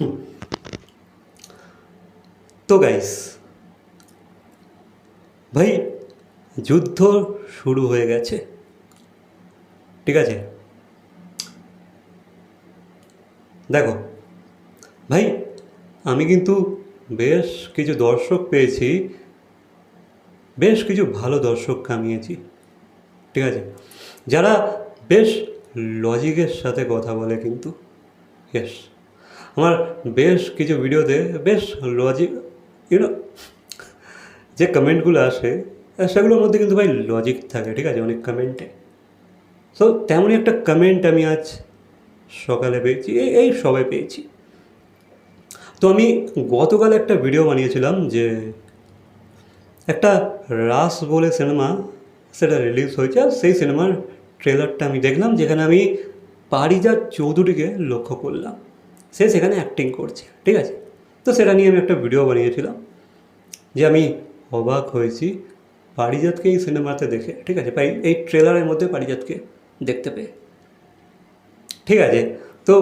তো গাইস ভাই, যুদ্ধ শুরু হয়ে গেছে। ঠিক আছে? দেখো, ভাই, আমি কিন্তু বেশ কিছু দর্শক পেয়েছি, বেশ কিছু ভালো দর্শক কামিয়েছি। ঠিক আছে? যারা বেশ লজিকের সাথে কথা বলে কিন্তু ইয়েস আমার বেশ কিছু ভিডিওতে বেশ লজিক ইউনো যে কমেন্টগুলো আসে সেগুলোর মধ্যে কিন্তু ভাই লজিক থাকে, ঠিক আছে? অনেক কমেন্টে সো তেমনই একটা কমেন্ট আমি আজ সকালে পেয়েছি, এই সবে পেয়েছি। তো আমি গতকাল একটা ভিডিও বানিয়েছিলাম যে একটা রাস বলে সিনেমা সেটা রিলিজ হয়েছে, আর সেই সিনেমার ট্রেলারটা আমি দেখলাম, যেখানে আমি পারিজাত চৌধুরীকে লক্ষ্য করলাম। সে সেখানে অ্যাক্টিং করছে, ঠিক আছে? তো সেটা নিয়ে আমি একটা ভিডিও বানিয়েছিলাম, যে আমি অবাক হয়েছি পারিজাতকে এই সিনেমাতে দেখে, ঠিক আছে? এই ট্রেলারের মধ্যে পারিজাতকে দেখতে পেয়ে। ঠিক আছে? তো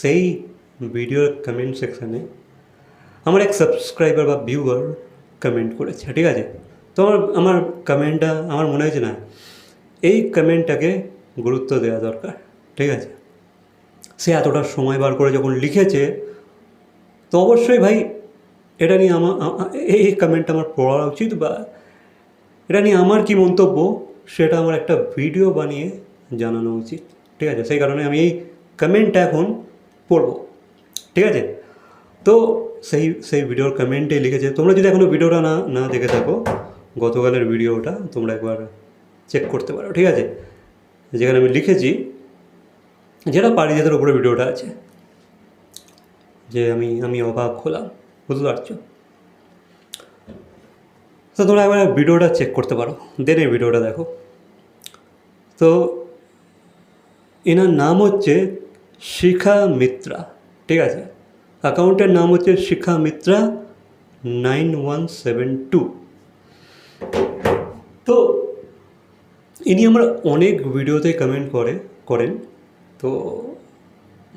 সেই ভিডিওর কমেন্ট সেকশানে আমার এক সাবস্ক্রাইবার বা ভিউয়ার কমেন্ট করেছে, ঠিক আছে? তো আমার আমার কমেন্টটা আমার মনে হয়েছে না, এই কমেন্টটাকে গুরুত্ব দেওয়া দরকার, ঠিক আছে? সে এতটা সময় বার করে যখন লিখেছে, তো অবশ্যই ভাই এটা নিয়ে আমার এই কমেন্টটা আমার পড়া উচিত বা এটা নিয়ে আমার কি মন্তব্য সেটা আমার একটা ভিডিও বানিয়ে জানানো উচিত। ঠিক আছে? সেই কারণে আমি এই কমেন্টটা এখন পড়ব। ঠিক আছে? তো সেই সেই ভিডিওর কমেন্টে লিখেছে, তোমরা যদি এখনও ভিডিওটা না না দেখে থাকো, গতকালের ভিডিওটা তোমরা একবার চেক করতে পারো। ঠিক আছে? যেখানে আমি লিখেছি যেটা পারি পারিজাতের উপরে ভিডিওটা আছে, যে আমি আমি অবাক হলাম, বুঝতে পারছ? তো তোমরা একবার ভিডিওটা চেক করতে পারো দেন এই ভিডিওটা দেখো। তো এনার নাম হচ্ছে শিখা মিত্রা, ঠিক আছে? অ্যাকাউন্টের নাম হচ্ছে Shikha Mitra nine one seven two. তো ইনি আমরা অনেক ভিডিওতে কমেন্ট করে, করেন। তো,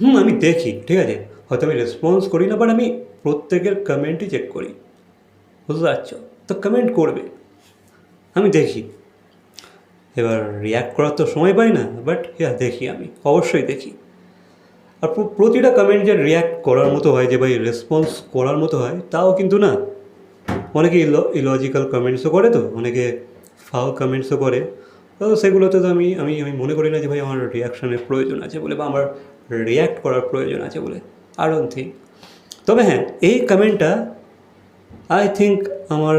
হুম, আমি দেখি, ঠিক আছে? হয়তো আমি রেসপন্স করি না বাট আমি প্রত্যেকের কমেন্টই চেক করি। বুঝতে পারছ? তো কমেন্ট করবে। আমি দেখি। এবার রিয়্যাক্ট করার তো সময় পাই না বাট হ্যাঁ দেখি আমি। অবশ্যই দেখি। আর প্রতিটা কমেন্ট যে রিয়্যাক্ট করার মতো হয়, যে ভাই রেসপন্স করার মতো হয়, তাও কিন্তু না। অনেকে ইলজিক্যাল কমেন্টসও করে তো, অনেকে ফাও কমেন্টসও করে। তো সেগুলোতে তো আমি আমি আমি মনে করি না যে ভাই আমার রিয়াকশানের প্রয়োজন আছে বলে বা আমার রিয়্যাক্ট করার প্রয়োজন আছে বলে। আই ডোন্ট থিঙ্ক তবে হ্যাঁ এই কমেন্টটা আই থিঙ্ক আমার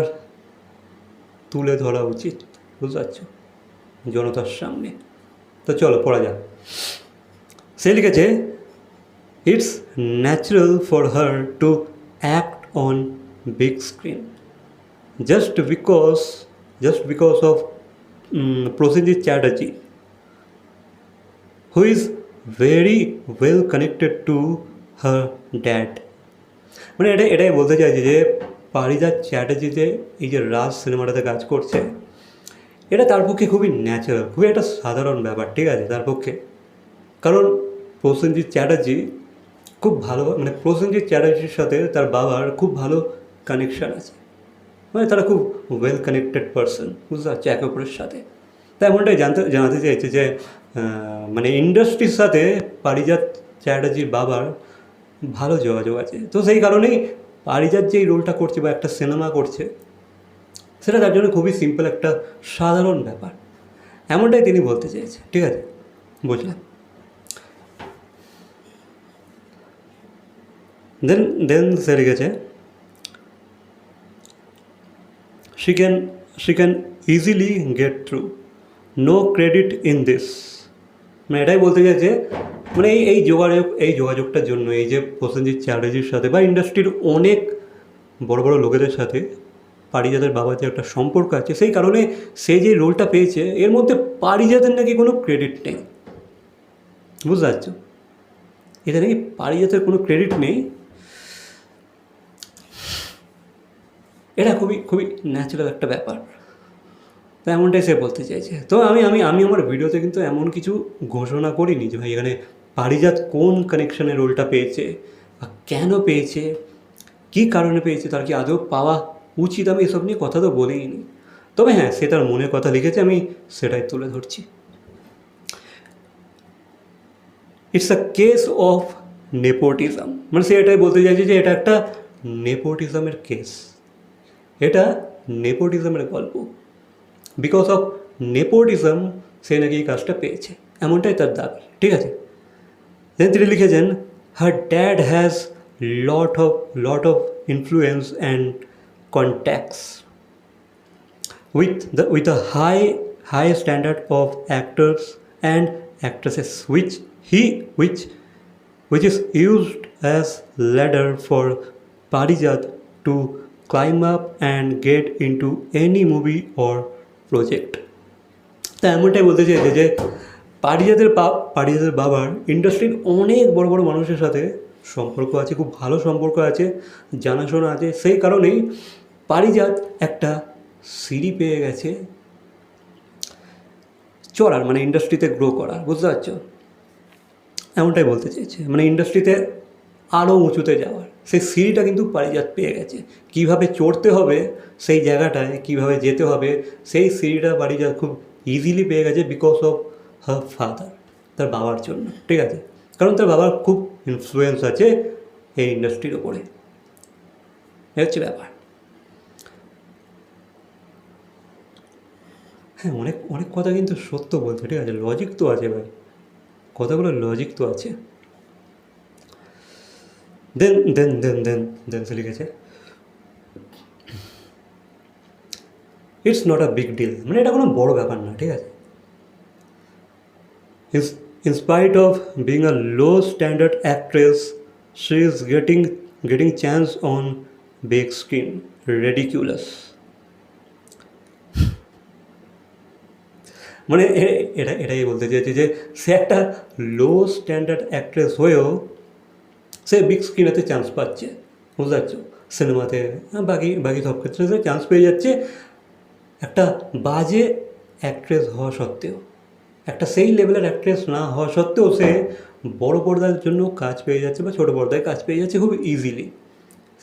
তুলে ধরা উচিত, বুঝতে পারছ? জনতার সামনে। তো চলো, পড়া যাক। সে লিখেছে it's natural for her to act on big screen just because just because of Prasenjit Chatterjee who is very well connected to her dad মানে এটা, এটাই বলতে চাইছি যে পারিজাত চ্যাটার্জিতে এই যে রাজ সিনেমাটাতে কাজ করছে, এটা তার পক্ষে খুবই ন্যাচারাল খুবই একটা সাধারণ ব্যাপার, ঠিক আছে, তার পক্ষে। কারণ প্রসেনজিৎ চ্যাটার্জি খুব ভালো মানে প্রসেনজিৎ চ্যাটার্জির সাথে তার বাবার খুব ভালো কানেকশান আছে। মানে তারা খুব ওয়েল কানেক্টেড পারসন বুঝতে পারছে, একে অপরের সাথে। তাই এমনটাই জানতে, জানাতে চাইছে যে মানে ইন্ডাস্ট্রির সাথে পারিজাত চ্যাটার্জির বাবার ভালো যোগাযোগ আছে। তো সেই কারণেই পারিজাত যে রোলটা করছে বা একটা সিনেমা করছে, সেটা তার জন্য খুবই সিম্পল একটা সাধারণ ব্যাপার। এমনটাই তিনি বলতে চেয়েছে ঠিক আছে? বুঝলাম। দেন দেন সেরে লিখেছে she can she can easily get through. No credit in this. মানে এটাই বলতে চাইছে মানে এই এই যোগাযোগ, এই যোগাযোগটার জন্য, এই যে প্রসেনজিৎ চ্যাটার্জির সাথে বা ইন্ডাস্ট্রির অনেক বড় বড় লোকেদের সাথে পারিজাতের বাবার যে একটা সম্পর্ক আছে, সেই কারণে সে যে রোলটা পেয়েছে, এর মধ্যে পারিজাতের নাকি কোনো ক্রেডিট নেই। বুঝতে পারছ? এতে নাকি পারিজাতের কোনো ক্রেডিট নেই। এটা খুবই খুবই ন্যাচারাল একটা ব্যাপার। তো এমনটাই সে বলতে চাইছে। তো আমি আমি আমি আমার ভিডিওতে কিন্তু এমন কিছু ঘোষণা করিনি যে ভাই এখানে পারিজাত কোন কানেকশানে রোলটা পেয়েছে কেন পেয়েছে, কী কারণে পেয়েছে, তার কি আদৌ পাওয়া উচিত? আমি এসব নিয়ে কথা তো বলেই নি তবে হ্যাঁ সে তার মনের কথা লিখেছে, আমি সেটাই তুলে ধরছি। It's a case of nepotism মানে সে এটাই বলতে চাইছে যে এটা একটা নেপোটিজমের কেস এটা নেপোটিজমের গল্প। বিকজ অফ নেপোটিজম সে নাকি এই কাজটা পেয়েছে। এমনটাই তার দাবি, ঠিক আছে? দেন তিনি লিখেছেন her dad has lot of lot of influence and contacts with the with the high high standard of actors and actresses which he which which is used as ladder for Parijat to climb up and get into any movie or project. তা এমনটাই বলতে চাইছে যে পারিজাতের পা পারিজাতের বাবার ইন্ডাস্ট্রির অনেক বড় বড় মানুষের সাথে সম্পর্ক আছে, খুব ভালো সম্পর্ক আছে, জানাশোনা আছে। সেই কারণেই পারিজাত একটা সিঁড়ি পেয়ে গেছে চড়ার মানে ইন্ডাস্ট্রিতে গ্রো করার, বুঝতে পারছ? এমনটাই বলতে চাইছে। মানে ইন্ডাস্ট্রিতে আরও উঁচুতে যাওয়ার। সেই সিঁড়িটা কিন্তু পারিজাত পেয়ে গেছে। কীভাবে চড়তে হবে সেই জায়গাটায়, কীভাবে যেতে হবে, সেই সিঁড়িটা পারিজাত খুব ইজিলি পেয়ে গেছে বিকজ অফ হার ফাদার তার বাবার জন্য, ঠিক আছে? কারণ তার বাবার খুব ইনফ্লুয়েন্স আছে এই ইন্ডাস্ট্রির ওপরে এ হচ্ছে ব্যাপার। হ্যাঁ অনেক অনেক কথা কিন্তু সত্য বলছে ঠিক আছে? লজিক তো আছে ভাই। কথাগুলো লজিক তো আছে। দেন দেন দেন দেন দেন সে লিখেছে it's not a big deal মানে এটা কোনো বড় ব্যাপার না ঠিক আছে spite of being a low standard actress she is getting getting chance on big screen ridiculous মানে এটা এটাই বলতে চাইছি যে সে একটা লো স্ট্যান্ডার্ড অ্যাক্ট্রেস হয়েও সে বিগ স্ক্রিনেতে চান্স পাচ্ছে বুঝতে পারছ? সিনেমাতে হ্যাঁ, বাকি বাকি সব ক্ষেত্রে সে চান্স পেয়ে যাচ্ছে। একটা বাজে অ্যাক্ট্রেস হওয়া সত্ত্বেও একটা সেই লেভেলের অ্যাক্ট্রেস না হওয়া সত্ত্বেও সে বড় পর্দার জন্য কাজ পেয়ে যাচ্ছে বা ছোটো পর্দায় কাজ পেয়ে যাচ্ছে খুব ইজিলি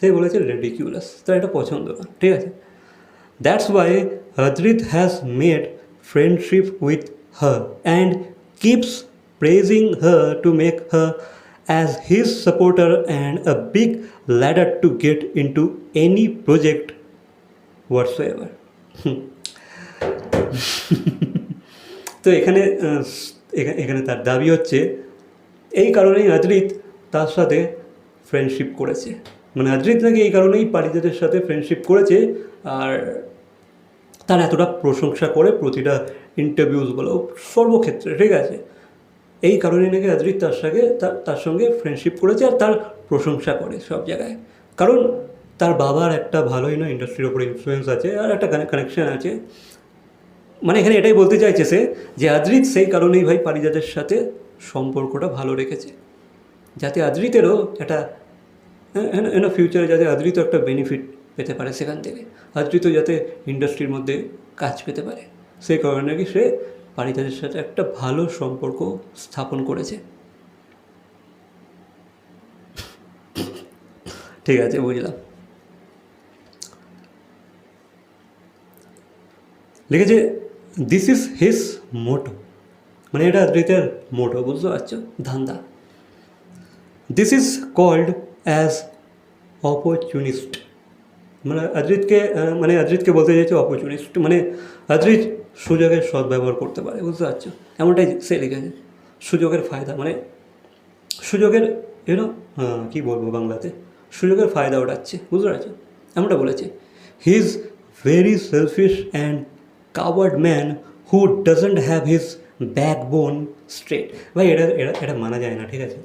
সে বলেছে রেডিকিউলাস তার এটা পছন্দ না ঠিক আছে? That's why Hazrit has made friendship with her and keeps praising her to make her as his supporter and a big ladder in to any project whatsoever তো এখানে এখানে তার দাবি হচ্ছে, এই কারণেই আদ্রিত তার সাথে ফ্রেন্ডশিপ করেছে। মানে আদ্রিত নাকি এই কারণেই পারিজাতের সাথে ফ্রেন্ডশিপ করেছে, আর তার এতটা প্রশংসা করে প্রতিটা ইন্টারভিউস বলো, সর্বক্ষেত্রে, ঠিক আছে? এই কারণে নাকি আদ্রিত তার সঙ্গে তার সঙ্গে ফ্রেন্ডশিপ করেছে আর তার প্রশংসা করে সব জায়গায়। কারণ তার বাবার একটা ভালোই না ইন্ডাস্ট্রির ওপরে ইনফ্লুয়েন্স আছে আর একটা কানেকশন আছে। মানে এখানে এটাই বলতে চাইছে সে যে আদ্রিত সেই কারণেই ভাই পারিজাতের সাথে সম্পর্কটা ভালো রেখেছে। যাতে আদ্রিতেরও একটা এন ফিউচারে যাতে আদ্রিত একটা বেনিফিট পেতে পারে সেখান থেকে। আদ্রিত যাতে ইন্ডাস্ট্রির মধ্যে কাজ পেতে পারে। সেই কারণে নাকি সে পারিজাতের সাথে একটা ভালো সম্পর্ক স্থাপন করেছে। ঠিক আছে, বুঝলাম। লিখেছে দিস ইজ হিস মোটো মানে এটা আদ্রিতের মোটো বুঝতে পারছ? ধান্দা। This is called as opportunist মানে অদ্রিতকে আহ, মানে অদ্রিতকে বলতে চাইছে অপরচুনিস্ট মানে অদ্রিত সুযোগের সদ্ব্যবহার করতে পারে বুঝতে পারছ? এমনটাই সে লিখেছে। সুযোগের ফায়দা মানে সুযোগের এনো কী বলব বাংলাতে? সুযোগের ফায়দা ওঠাচ্ছে বুঝতে পারছ? এমনটা বলেছে। He is very selfish and coward man who doesn't have his backbone straight ভাই এটা এটা এটা মানা যায় না ঠিক আছে?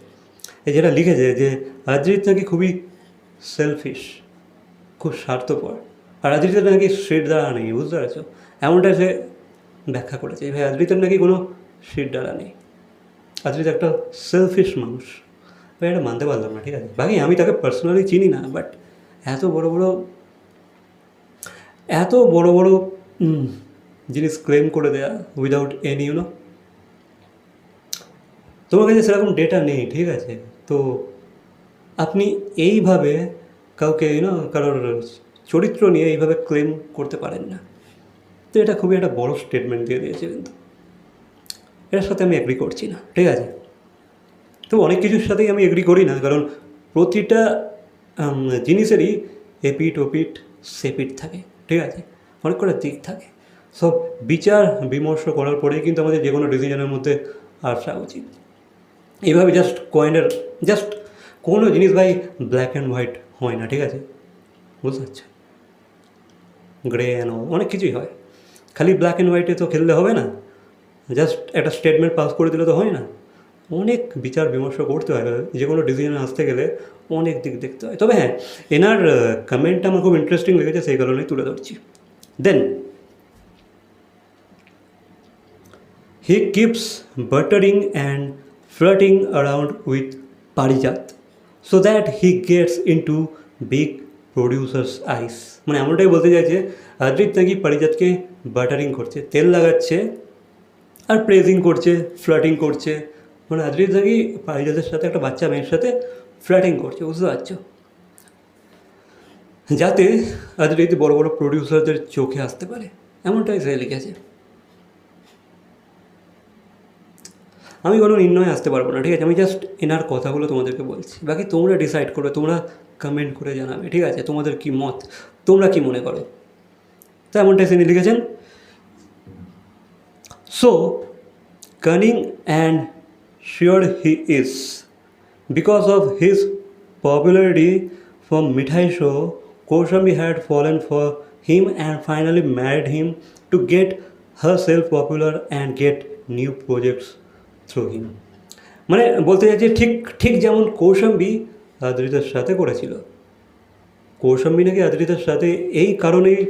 এই যেটা লিখেছে যে অজিত নাকি খুবই সেলফিশ খুব স্বার্থপর। আর অজিতের নাকি দ্বারা নেই, বুঝতে পারছ? এমনটা সে ব্যাখ্যা করেছে। ভাই অদ্রিতের নাকি কোনো দ্বারা নেই। আদ্রিত একটা সেলফিশ মানুষ। ভাই, এটা মানতে পারলাম না, ঠিক আছে? বাকি আমি তাকে পার্সোনালি চিনি না বাট এত বড় বড়, এত বড় বড় জিনিস ক্লেম করে দেয়া উইদাউট এনি ইউনো তোমার কাছে সেরকম ডেটা নেই, ঠিক আছে? তো আপনি এইভাবে কাউকে ইউনো কারোর চরিত্র নিয়ে এইভাবে ক্লেম করতে পারেন না। তো এটা খুবই একটা বড় স্টেটমেন্ট দিয়ে দিয়েছে কিন্তু এটার সাথে আমি এগ্রি করছি না, ঠিক আছে? তো অনেক কিছুর সাথেই আমি এগ্রি করি না, কারণ প্রতিটা জিনিসেরই এপিট ওপিট সেপিট থাকে, ঠিক আছে? অনেক কটা দিক থাকে। সব বিচার বিমর্শ করার পরেই কিন্তু আমাদের যে কোনো ডিসিশনের মধ্যে আসা উচিত। এইভাবে জাস্ট কয়েনের জাস্ট কোনো জিনিস ভাই ব্ল্যাক অ্যান্ড হোয়াইট হয় না, ঠিক আছে? বুঝতে পারছ? গ্রে অ্যান্ড অনেক কিছুই হয়। খালি ব্ল্যাক অ্যান্ড হোয়াইটে তো খেললে হবে না। জাস্ট একটা স্টেটমেন্ট পাস করে দিলে তো হয় না। অনেক বিচার বিমর্শ করতে হয়। যে কোনো ডিসিশনে আসতে গেলে অনেক দিক দেখতে হয়। তবে হ্যাঁ এনার কমেন্টটা আমার খুব ইন্টারেস্টিং লেগেছে, সেই কারণেই তুলে ধরছি। Then he keeps buttering and flirting around with Parijat so that he gets into big producers eyes মানে এমনটাই বলতে চাইছে অদ্রিত নাকি পারিজাতকে বাটারিং করছে, তেল লাগাচ্ছে আর প্রেজিং করছে, ফ্লাটিং করছে। মানে অদ্রিত নাকি পারিজাতের সাথে, একটা বাচ্চা মেয়ের সাথে ফ্লাটিং করছে, বুঝতে পারছ? যাতে অদ্রিত বড় বড় প্রডিউসারদের চোখে আসতে পারে। এমনটাই সে লিখেছে। আমি কোনো নির্ণয় আসতে পারব না, ঠিক আছে? আমি জাস্ট এনার কথাগুলো তোমাদেরকে বলছি। বাকি তোমরা ডিসাইড করবে, তোমরা কমেন্ট করে জানাবে, ঠিক আছে? তোমাদের কি মত? তোমরা কি মনে করো? তো এমনটাই তিনি লিখেছেন। So cunning and sure he is because of his popularity from Mithai show Kaushambi had fallen for him and finally married him to get herself popular and get new projects through. him. মানে বলতে চাইছি ঠিক ঠিক যেমন কৌশম্বী আদ্রিতার সাথে করেছিল। কৌশম্বী নাকি আদ্রিতার সাথে এই কারণেই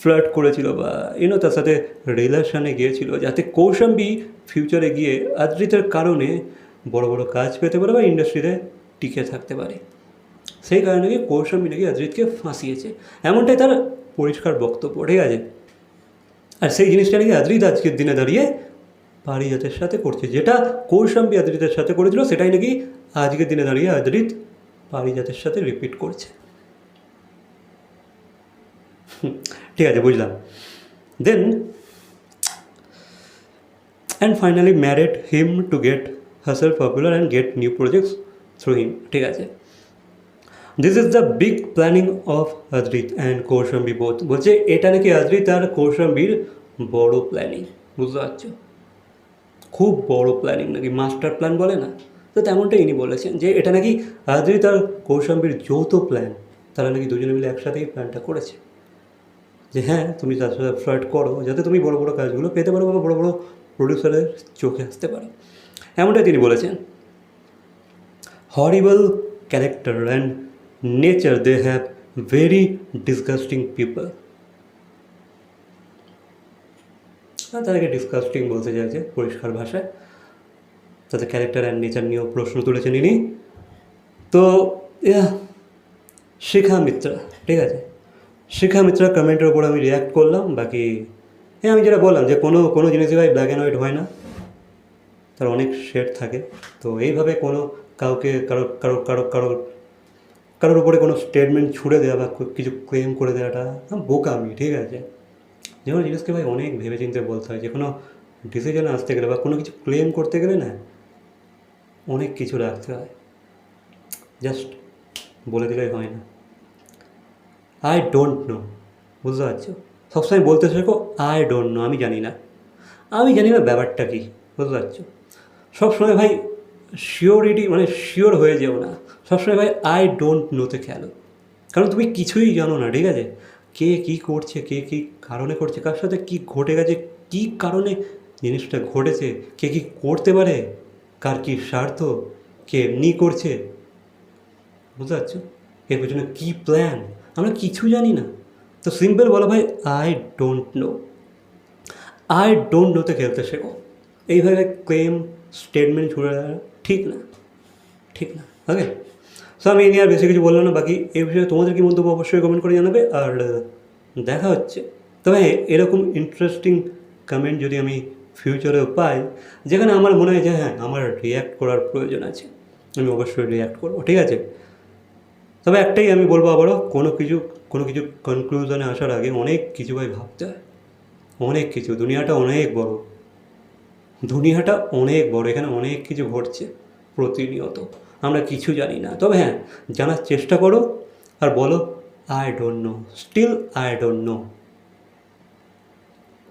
ফ্লার্ট করেছিল বা ইউনো তার সাথে রিলেশনে গিয়েছিল, যাতে কৌশম্বী ফিউচারে গিয়ে আদ্রিতার কারণে বড় বড় কাজ পেতে পারে বা ইন্ডাস্ট্রিতে টিকে থাকতে পারে। সেই কারণে কি কৌশম্বী নাকি আদ্রিতকে ফাঁসিয়েছে। এমনটাই তার পরিষ্কার বক্তব্য, ঠিক আছে? আর সেই জিনিসটা নাকি আদ্রিত আজকের দিনে দাঁড়িয়ে পারিজাতের সাথে করছে। যেটা কৌশম্বী আদ্রিতের সাথে করেছিল, সেটাই নাকি আজকের দিনে দাঁড়িয়ে আদ্রিত পারিজাতের সাথে রিপিট করছে। ঠিক আছে, বুঝলাম। Then and finally married him to get herself popular and get new projects through him ঠিক আছে। This is the big planning of Adrit and Kaushambi বোধ বলছে, এটা নাকি আদ্রিত আর কৌশম্বীর বড় প্ল্যানিং বুঝতে পারছ? খুব বড় প্ল্যানিং নাকি মাস্টার প্ল্যান বলে না? তো তেমনটাই ইনি বলেছেন যে এটা নাকি আদ্রিত আর কৌশম্বীর যৌথ প্ল্যান তারা নাকি দুজনে মিলে একসাথেই প্ল্যানটা করেছে। যে হ্যাঁ তুমি তার সাথে ফ্লার্ট করো, যাতে তুমি বড় বড় কাজগুলো পেতে পারো বা বড় বড় প্রডিউসারের চোখে আসতে পারো। এমনটাই তিনি বলেছেন horrible character and nature they have very disgusting people তাদেরকে ডিসকাস্টিং বলতে চাইছে পরিষ্কার ভাষায়। তাদের ক্যারেক্টার অ্যান্ড নেচার নিয়েও প্রশ্ন তুলেছেন ইনি। তো শিখা মিত্রা, ঠিক আছে? শিখা মিত্রা কমেন্টের উপর আমি রিয়াক্ট করলাম, বাকি হ্যাঁ আমি যেটা বললাম যে কোনো কোনো জিনিসই ভাই ব্ল্যাক অ্যান্ড হোয়াইট হয় না। তার অনেক শেড থাকে। তো এইভাবে কোনো কাউকে, কারও কারও কারও কারও, কারোর উপরে কোনো স্টেটমেন্ট ছুড়ে দেওয়া বা কিছু ক্লেম করে দেওয়াটা বোকামি ঠিক আছে? যে কোনো জিনিসকে ভাই অনেক ভেবে ভেবেচিন্তে বলতে হয়, যে কোনো ডিসিশনে আসতে গেলে বা কোনো কিছু ক্লেম করতে গেলে না, অনেক কিছু রাখতে হয়। জাস্ট বলে দিলেই হয় না। আই ডোন্ট নো বুঝতে পারছ? সবসময় বলতে শেখো আই ডোন্ট নো আমি জানি না। আমি জানি না ব্যাপারটা কী, বুঝতে পারছ? সবসময় ভাই শিওরিটি মানে শিওর হয়ে যেও না। সবসময় ভাই আই ডোন্ট নোতে খেলো কারণ তুমি কিছুই জানো না, ঠিক আছে? কে কী করছে, কে কী কারণে করছে, কার সাথে কী ঘটে গেছে, কী কারণে জিনিসটা ঘটেছে, কে কী করতে পারে, কার কী স্বার্থ, কে এমনি করছে, বুঝতে পারছ? এর পেছনে কী প্ল্যান আমরা কিছু জানি না। তো সিম্পল বলো ভাই I don't know I don't নোতে খেলতে শেখো। এইভাবে ক্লেম স্টেটমেন্ট ছুড়ে দেওয়া ঠিক না। ঠিক না। ওকে সো আমি এই নিয়ে আর বেশি কিছু বললাম না বাকি এই বিষয়ে তোমাদের কি মন্তব্য অবশ্যই কমেন্ট করে জানাবে আর দেখা হচ্ছে। তবে হ্যাঁ, এরকম ইন্টারেস্টিং কমেন্ট যদি আমি ফিউচারেও পাই যেখানে আমার মনে হয় যে হ্যাঁ আমার রিয়্যাক্ট করার প্রয়োজন আছে আমি অবশ্যই রিয়াক্ট করব ঠিক আছে? তবে একটাই আমি বলব আবারও কোনো কিছু কোনো কিছু কনক্লুশনে আসার আগে অনেক কিছু ভাই ভাবতে হয়। অনেক কিছু দুনিয়াটা অনেক বড়। দুনিয়াটা অনেক বড় এখানে অনেক কিছু ঘটছে প্রতিনিয়ত। আমরা কিছু জানি না। তবে হ্যাঁ জানার চেষ্টা করো আর বলো I don't know still I don't know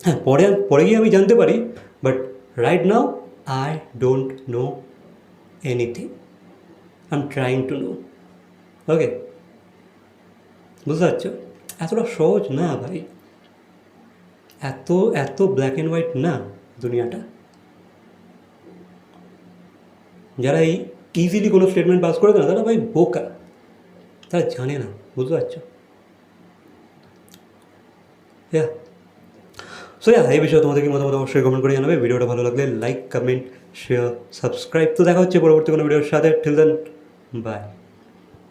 হ্যাঁ পরে পরে গিয়ে আমি জানতে পারি but right now I don't know anything I am trying to know okay বুঝতে পারছ? এতটা সহজ না ভাই। এত এত ব্ল্যাক অ্যান্ড হোয়াইট না দুনিয়াটা। যারা এই ইজিলি কোনো স্টেটমেন্ট পাস করে দেয় না, তারা ভাই বোকা। তারা জানে না, বুঝতে পারছ? সো ইয়া এই বিষয়ে তোমাদেরকে মতামত অবশ্যই কমেন্ট করে জানাবে। ভিডিওটা ভালো লাগলে লাইক কমেন্ট শেয়ার সাবস্ক্রাইব তো দেখা হচ্ছে পরবর্তী কোনো ভিডিওর সাথে। Till then by